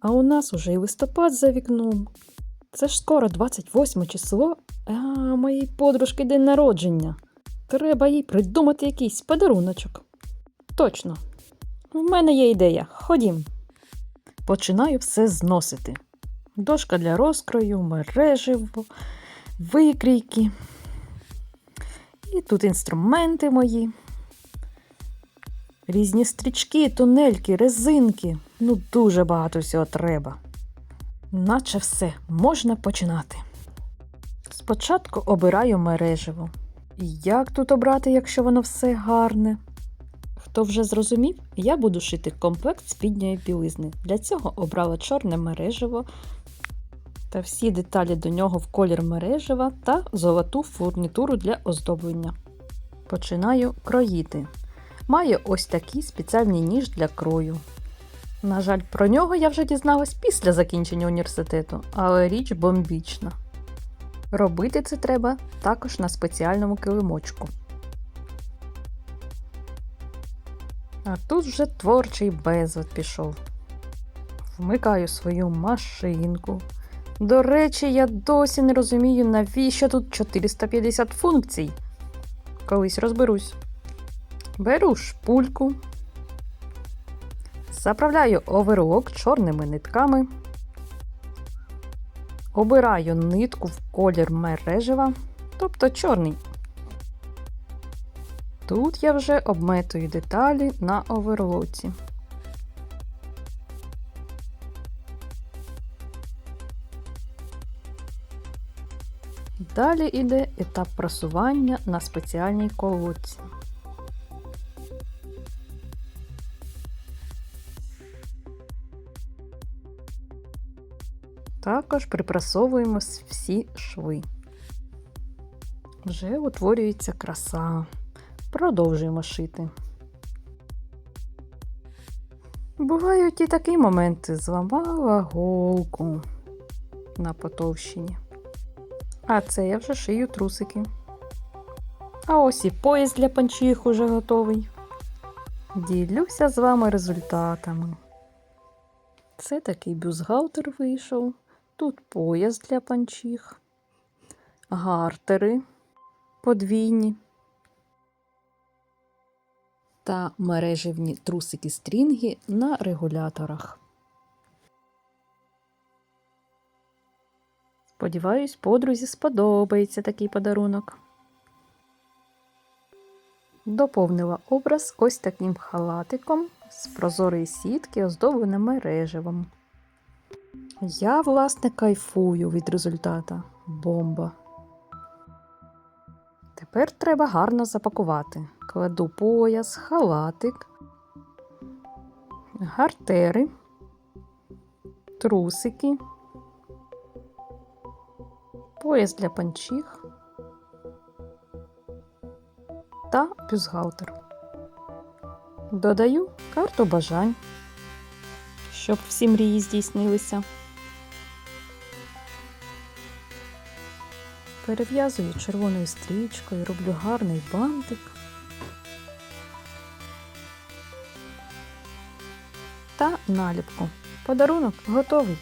А у нас уже і листопад за вікном. Це ж скоро 28 число, а моїй подружки день народження. Треба їй придумати якийсь подаруночок. Точно. В мене є ідея. Ходім. Починаю все зносити. Дошка для розкрою, мереживо, викрійки. І тут інструменти мої. Різні стрічки, тунельки, резинки. Ну, дуже багато всього треба. Наче все, можна починати. Спочатку обираю мереживо. Як тут обрати, якщо воно все гарне? Хто вже зрозумів, я буду шити комплект спідньої білизни. Для цього обрала чорне мереживо та всі деталі до нього в колір мережева та золоту фурнітуру для оздоблення. Починаю кроїти. Маю ось такий спеціальний ніж для крою. На жаль, про нього я вже дізналась після закінчення університету, але річ бомбічна. Робити це треба також на спеціальному килимочку. А тут вже творчий безлад пішов. Вмикаю свою машинку. До речі, я досі не розумію, навіщо тут 450 функцій. Колись розберусь. Беру шпульку, заправляю оверлок чорними нитками, обираю нитку в колір мережева, тобто чорний. Тут я вже обметую деталі на оверлоці. Далі йде етап просування на спеціальній колодці. Також припрасовуємо всі шви. Вже утворюється краса. Продовжуємо шити. Бувають і такі моменти. Зламала голку на потовщині. А це я вже шию трусики. А ось і пояс для панчих уже готовий. Ділюся з вами результатами. Це такий бюстгальтер вийшов. Тут пояс для панчих, гартери подвійні та мережевні трусики стрінги на регуляторах. Сподіваюсь, подрузі сподобається такий подарунок. Доповнила образ ось таким халатиком з прозорої сітки, оздобленим мережевим. Я, власне, кайфую від результата. Бомба. Тепер треба гарно запакувати. Кладу пояс, халатик, гартери, трусики, пояс для панчіх та бюстгальтер. Додаю карту бажань, щоб всі мрії здійснилися. Перев'язую червоною стрічкою, роблю гарний бантик. Та наліпку. Подарунок готовий.